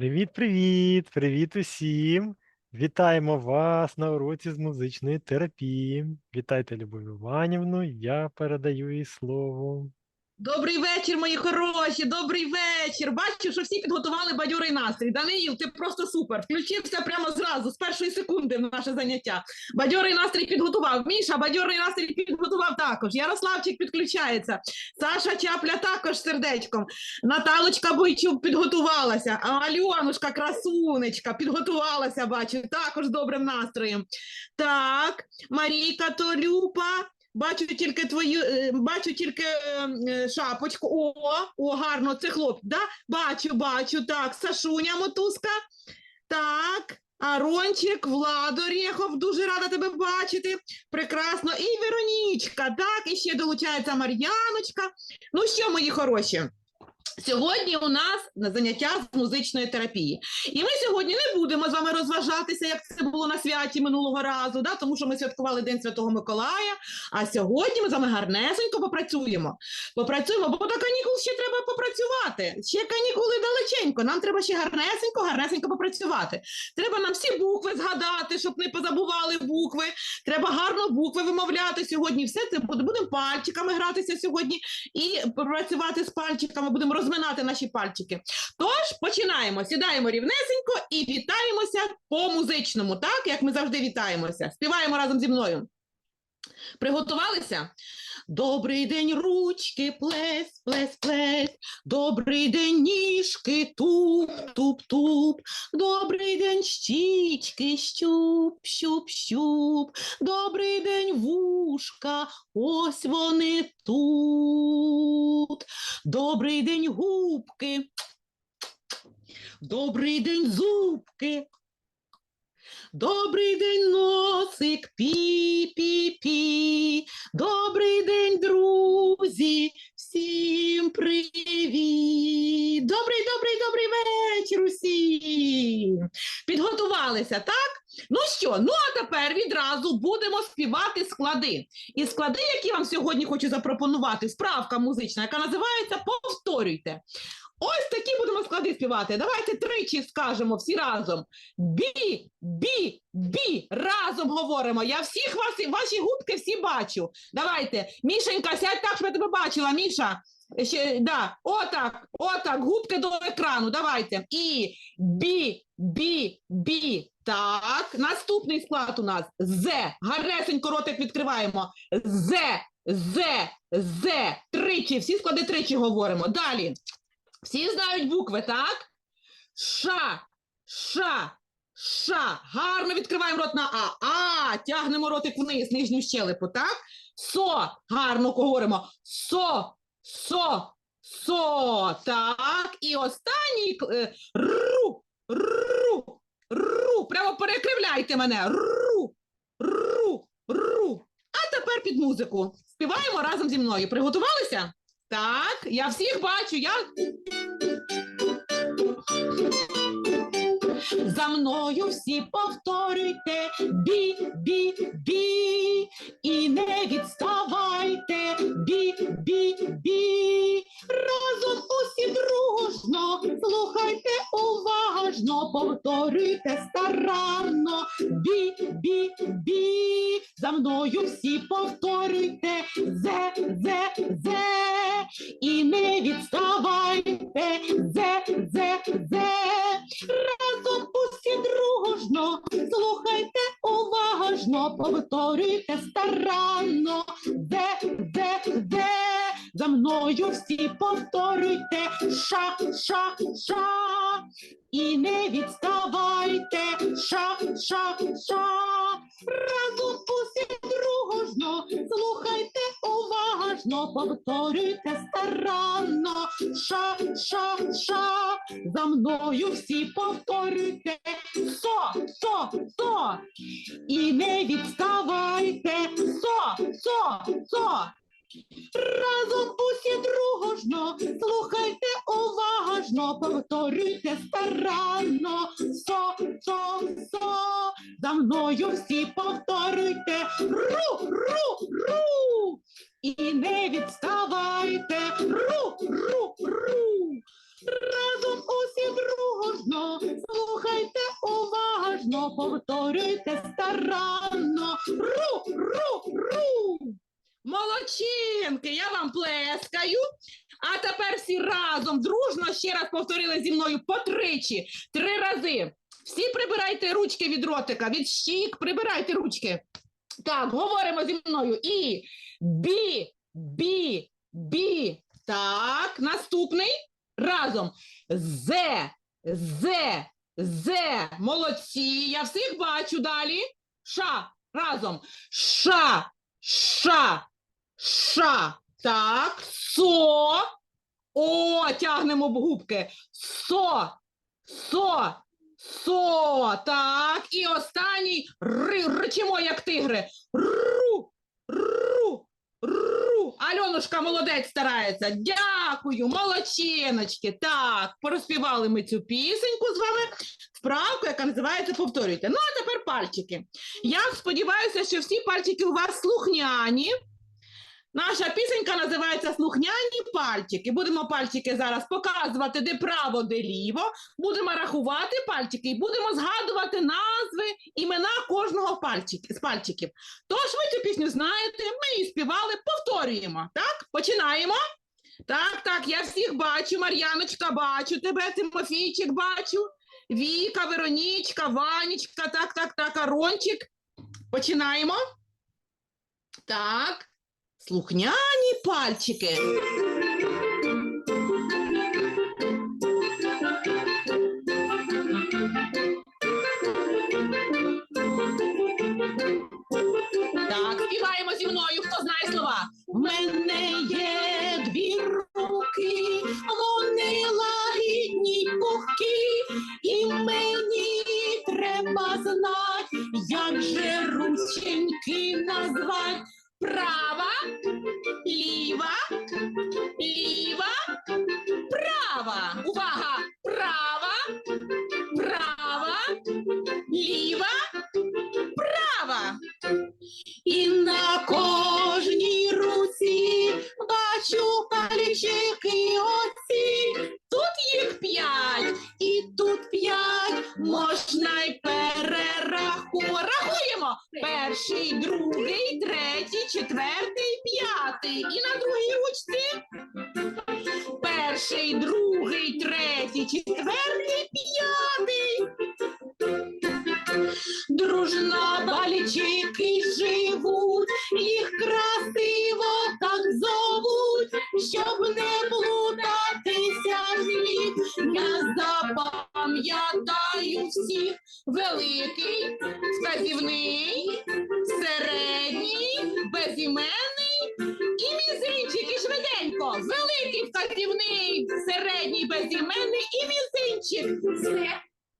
Привіт, привіт, привіт усім. Вітаємо вас на уроці з музичної терапії. Вітайте, Любов Іванівну. Я передаю їй слово. Добрий вечір, мої хороші, добрий вечір. Бачу, що всі підготували бадьорий настрій. Даниїл, ти просто супер. Включився прямо зразу, з першої секунди в наше заняття. Бадьорий настрій підготував. Міша, бадьорий настрій підготував також. Ярославчик підключається. Саша Чапля також сердечком. Наталочка Бойчук підготувалася. А Альонушка, красунечка, підготувалася, бачу, також з добрим настроєм. Так, Марійка Толюпа. Бачу тільки твою, е, бачу тільки е, е, шапочку. О, о, гарно, це хлоп. Да? Бачу, бачу. Так, Сашуня Мотузка. Так, Арончик, Владо Рєхов, дуже рада тебе бачити. Прекрасно. І Веронічка, так, і ще долучається Мар'яночка. Ну що, мої хороші? Сьогодні у нас на заняття з музичної терапії. І ми сьогодні не будемо з вами розважатися, як це було на святі минулого разу, да? тому що ми святкували День Святого Миколая. А сьогодні ми з вами гарнесенько попрацюємо. Попрацюємо, бо до канікул ще треба попрацювати. Ще канікули далеченько. Нам треба ще гарнесенько, гарнесенько попрацювати. Треба нам всі букви згадати, щоб не позабували букви. Треба гарно букви вимовляти сьогодні. Все це будемо пальчиками гратися сьогодні і працювати з пальчиками, будемо розминати наші пальчики. Тож починаємо, сідаємо рівнесенько і вітаємося по музичному, так як ми завжди вітаємося. Співаємо разом зі мною. Приготувалися? Добрий день, ручки, плес, плес, плес. Добрий день, ніжки, туп, туп, туп. Добрий день, щічки, щуп, щуп, щуп. Добрий день, вушка, ось вони тут. Добрий день, губки. Добрий день, зубки. Добрий день, носик, пі-пі-пі. Добрий день, друзі. Всім привіт. Добрий, добрий, добрий вечір усім. Підготувалися, так? Ну що, ну а тепер відразу будемо співати склади. І склади, які вам сьогодні хочу запропонувати, справка музична, яка називається Повторюйте. Ось такі будемо склади співати. Давайте тричі скажемо всі разом. Бі, бі, бі. Разом говоримо. Я всіх вас, ваші губки всі бачу. Давайте. Мішенька, сядь так, щоб я тебе бачила. Міша. Ще, да. Отак, отак, губки до екрану. Давайте. І бі, бі, бі. Так. Наступний склад у нас З. Гаресенько ротик відкриваємо. З, З, З. Тричі. Всі склади тричі говоримо. Далі. Всі знають букви, так? Ша, ша, ша. Гарно відкриваємо рот на А. А. Тягнемо ротик вниз, нижню щелепу, так? Со. Гарно говоримо. Со, со, со. Так. І останній е, ру, ру, ру. Прямо перекривляйте мене. Ру, ру, ру. А тепер під музику. Співаємо разом зі мною. Приготувалися? Так, я всіх бачу. Я за мною всі повторюйте. Бі, бі, бі, і не відставайте. Бі, бі, бі. Разом усі дружно, слухайте уважно, повторюйте старанно. Бі, бі, бі. За мною всі повторюйте. Зе, зе, зе, і не відставайте. Зе, зе, зе. Разом уважно, повторюйте старанно, всі повторюйте ша, ша, ша, і не відставайте ша, ша, ша, разом усі дружно, слухайте уважно, повторюйте старанно, ша, ша, ша, за мною всі повторюйте со, со, со, і не відставайте со, со, со. Разом усі дружно, слухайте уважно, повторюйте старанно, со, со, со, за мною всі повторюйте. Ру, ру, ру, і не відставайте. Ру, ру, ру. Разом усі дружно, слухайте уважно, повторюйте старанно, ру, ру, ру. Молодчинки, я вам плескаю. А тепер всі разом дружно ще раз повторили зі мною по тричі, три рази. Всі прибирайте ручки від ротика, від щік, прибирайте ручки. Так, говоримо зі мною. І бі, бі, бі. Так, наступний. Разом. Зе, зе, зе. Молодці. Я всіх бачу далі. Ша. Разом. Ша, ша, ша. Так. Со. О, тягнемо в губки. Со. Со. Со. Так. І останній ри, ричимо, як тигри. Ру. Ру. Ру. Альонушка молодець старається. Дякую, молодчиночки. Так, порозпівали ми цю пісеньку з вами. Вправку, яка називається Повторюйте. Ну, а тепер пальчики. Я сподіваюся, що всі пальчики у вас слухняні. Наша пісенька називається Слухняні пальчики. Будемо пальчики зараз показувати, де право, де ліво. Будемо рахувати пальчики і будемо згадувати назви, імена кожного пальчик, з пальчиків. Тож ви цю пісню знаєте, ми її співали, повторюємо. Так, починаємо. Так, так, я всіх бачу. Мар'яночка, бачу тебе, Тимофійчик бачу. Віка, Веронічка, Ванечка, так, так, так, Арончик. Починаємо. Так. Слухняні пальчики. Так, співаємо зі мною, хто знає слова. В мене є дві руки, вони лагідні пухкі, і мені треба знати, як же рученьки назвать. Можна й перерахувати. Рахуємо. Перший, другий, третій, четвертий, п'ятий. І на другій ручці. Перший, другий, третій, четвертий, вказівний, середній, безіменний і мізинчик, і швиденько. Великий, вказівний, середній, безіменний і мізинчик.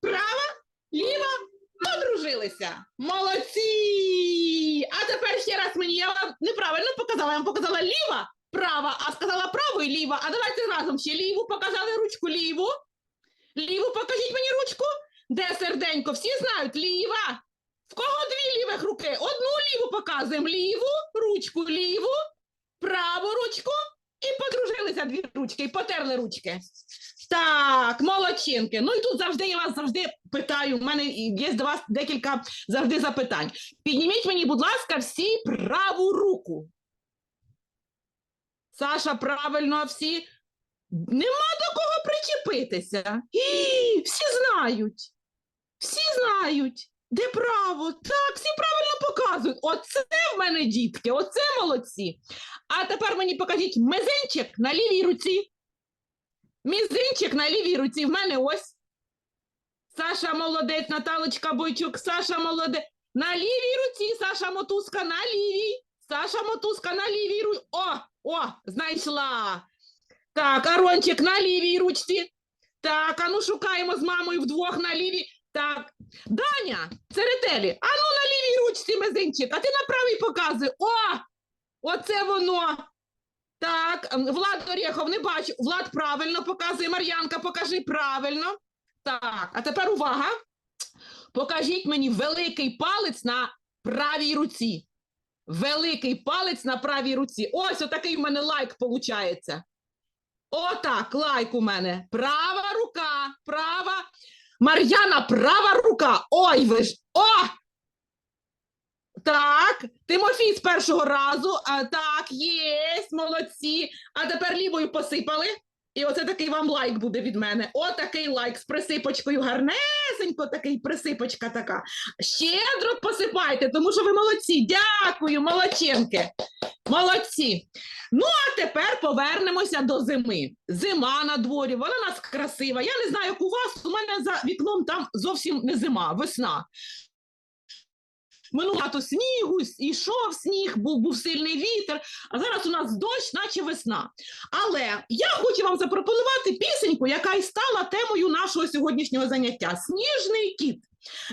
Права, ліва, подружилися. Молодці! А тепер ще раз мені я вам неправильно показала. Я вам показала ліва, права, а сказала право і ліва. А давайте разом ще ліву показали ручку ліву. Ліву покажіть мені ручку. Де серденько? Всі знають ліва. В кого дві лівих руки? Одну ліву показуємо ліву, ручку ліву, праву ручку і подружилися дві ручки, і потерли ручки. Так, молодчинки. Ну і тут завжди я вас завжди питаю. У мене є до вас декілька завжди запитань. Підніміть мені, будь ласка, всі праву руку. Саша, правильно, всі. Нема до кого причепитися. І, всі знають. Всі знають. Де право? Так, всі правильно показують. Оце в мене дітки, оце молодці. А тепер мені покажіть мизинчик на лівій руці. Мізинчик на лівій руці в мене ось. Саша молодець, Наталочка Бойчук, Саша молодець. На лівій руці, Саша мотузка на лівій. Саша мотузка на лівій руці. О, о, знайшла. Так, Арончик на лівій ручці. Так, а ну шукаємо з мамою вдвох на лівій. Так, Даня, Церетелі, а ну на лівій ручці мизинчик, а ти на правій показуй. О, оце воно. Так, Влад Орєхов, не бачу. Влад правильно показує. Мар'янка, покажи правильно. Так, а тепер увага. Покажіть мені великий палець на правій руці. Великий палець на правій руці. Ось отакий в мене лайк виходить. Отак, лайк у мене. Права рука, права. Мар'яна, права рука. Ой, ви ж. О! Так, Тимофій з першого разу. А, так, єсть, молодці. А тепер лівою посипали. І оце такий вам лайк буде від мене. Отакий лайк з присипочкою. Гарнесенько такий присипочка така. Щедро посипайте, тому що ви молодці. Дякую, молодченки. Молодці. Ну, а тепер повернемося до зими. Зима на дворі, вона нас красива. Я не знаю, як у вас, у мене за вікном там зовсім не зима, весна. Минуло багато снігу, йшов сніг, був, був сильний вітер, а зараз у нас дощ, наче весна. Але я хочу вам запропонувати пісеньку, яка і стала темою нашого сьогоднішнього заняття Сніжний кіт.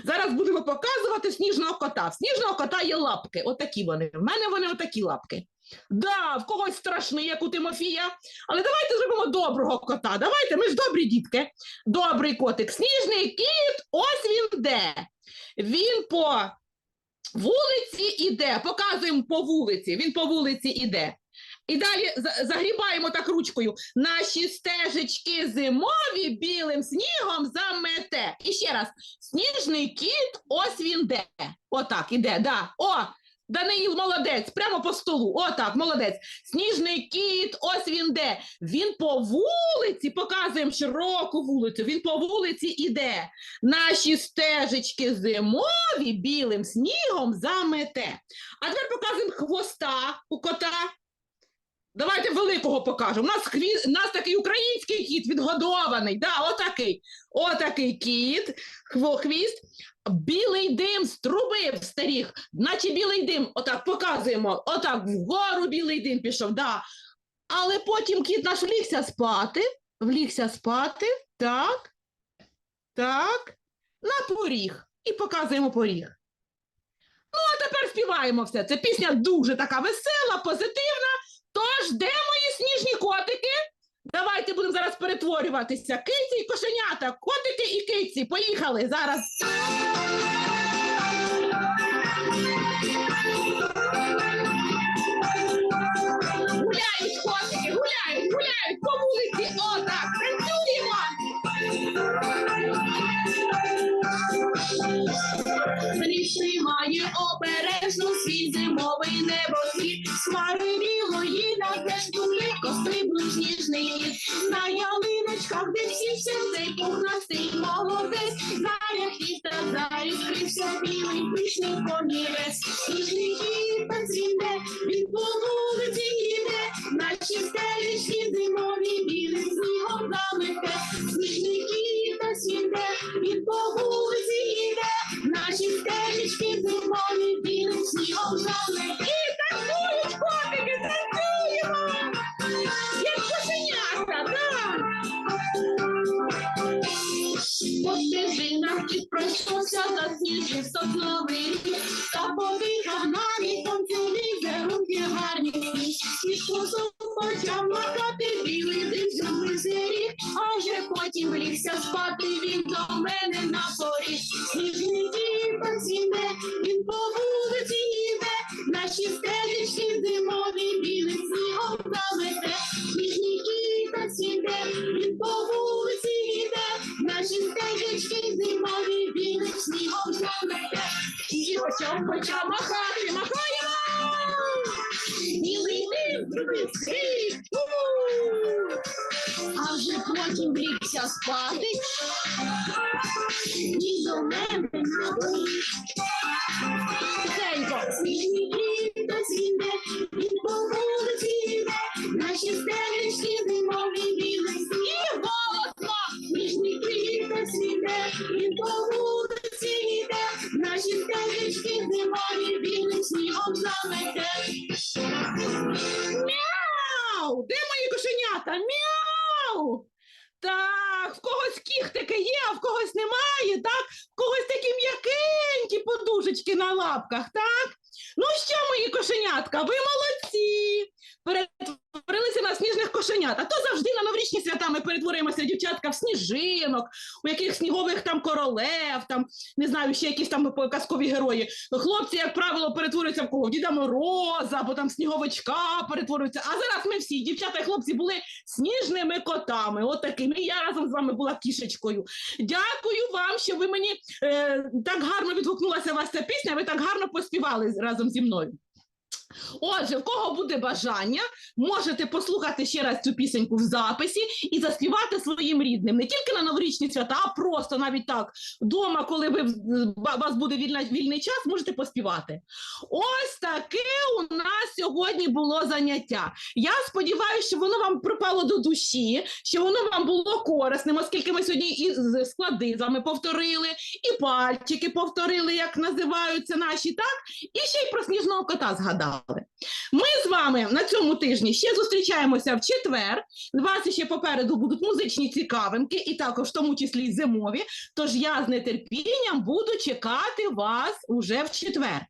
Зараз будемо показувати сніжного кота. В сніжного кота є лапки. Отакі вони. В мене вони отакі лапки. Да, в когось страшний, як у Тимофія. Але давайте зробимо доброго кота. Давайте, ми ж добрі дітки. Добрий котик. Сніжний кіт, ось він де. Він по вулиці іде. Показуємо по вулиці. Він по вулиці іде. І далі за- загрібаємо так ручкою. Наші стежечки зимові білим снігом замете. І ще раз. Сніжний кіт, ось він де. Отак, іде, да. О, Даниїл молодець, прямо по столу. Отак, молодець. Сніжний кіт, ось він де. Він по вулиці, показуємо широку вулицю. Він по вулиці іде. Наші стежечки зимові білим снігом замете. А тепер показуємо хвоста у кота. Давайте великого покажемо. У нас, хві... у нас такий український кіт відгодований. Да, отакий. Отакий кіт, хво... хвіст. Білий дим з труби старіх, наче білий дим. Отак показуємо. Отак вгору білий дим пішов. Да. Але потім кіт наш влігся спати. Влігся спати. Так. Так. На поріг. І показуємо поріг. Ну, а тепер співаємо все. Це пісня дуже така весела, позитивна. Тож, де мої сніжні котики? Давайте будемо зараз перетворюватися. Киці і кошенята, котики і киці. Поїхали зараз. Гуляють котики, гуляють, гуляють по вулиці. О, так, танцюємо. Пришиває обережно свій зимовий небосвіт, Смарилілої дежду легко стрибнув сніжний. На ялиночках, де всівся цей пухнастий молодець, Заря хвіста заріскрився білий пишний комірець. Сніжний цвіте, він по вулиці стежинах за пройшовся, засніжив сосновий та побігав на де руки гарні. І косом почав макати, білий дим зробив зирі, а вже потім лігся спати він до а вже потім влігся спати. І до мене. Тихенько. Літо цвіте, він по вулиці йде, наші стелечки зимові білий сніг голосно. Сніжний літо цвіте, він по вулиці йде, наші стелечки зимові білим снігом замете. Так, в когось кіхтики є, а в когось немає, так? В когось такі м'якенькі подушечки на лапках, так? Ну що, мої кошенятка, ви молодці! Перетворилися на сніжних кошенят. А то завжди на новорічні свята ми перетворюємося, дівчатка, в сніжинок, у яких снігових там королев, там не знаю, ще якісь там казкові герої. Хлопці, як правило, перетворюються в кого? Діда Мороза, або там сніговичка перетворюються. А зараз ми всі, дівчата і хлопці, були сніжними котами. От такими. Я разом з вами була кішечкою. Дякую вам, що ви мені е, так гарно відгукнулася вас ця пісня, ви так гарно поспівали разом зі мною. Отже, в кого буде бажання, можете послухати ще раз цю пісеньку в записі і заспівати своїм рідним. Не тільки на новорічні свята, а просто навіть так вдома, коли ви у вас буде вільна, вільний час, можете поспівати. Ось таке у нас сьогодні було заняття. Я сподіваюся, що воно вам припало до душі, що воно вам було корисним, оскільки ми сьогодні і склади з вами повторили, і пальчики повторили, як називаються наші, так? І ще й про сніжного кота згадали. Ми з вами на цьому тижні ще зустрічаємося в четвер. Вас ще попереду будуть музичні цікавинки, і також в тому числі зимові. Тож я з нетерпінням буду чекати вас уже в четвер.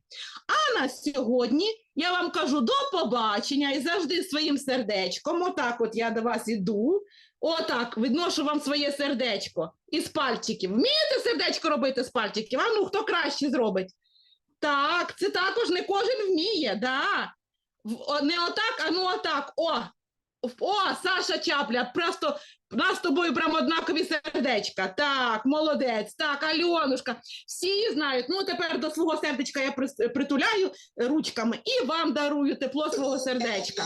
А на сьогодні я вам кажу до побачення і завжди своїм сердечком. Отак, от я до вас іду. Отак, відношу вам своє сердечко із пальчиків. Вмієте сердечко робити з пальчиків? А ну хто краще зробить? Так, це також не кожен вміє, да. Не отак, а ну отак. О, о, Саша Чапля, просто нас з тобою прямо однакові сердечка. Так, молодець, так, Альонушка. Всі знають. Ну, тепер до свого сердечка я притуляю ручками і вам дарую тепло свого сердечка.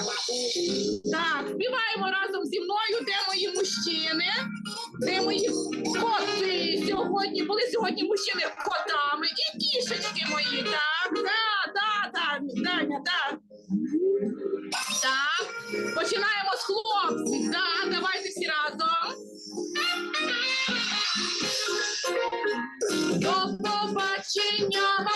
Так, співаємо разом зі мною, де мої мужчини, де мої коти сьогодні. Були сьогодні мужчини котами і кішечки мої. Так, да, да, да, Даня, так. Так, починаємо з хлопців. Да, давайте всі разом. До побачення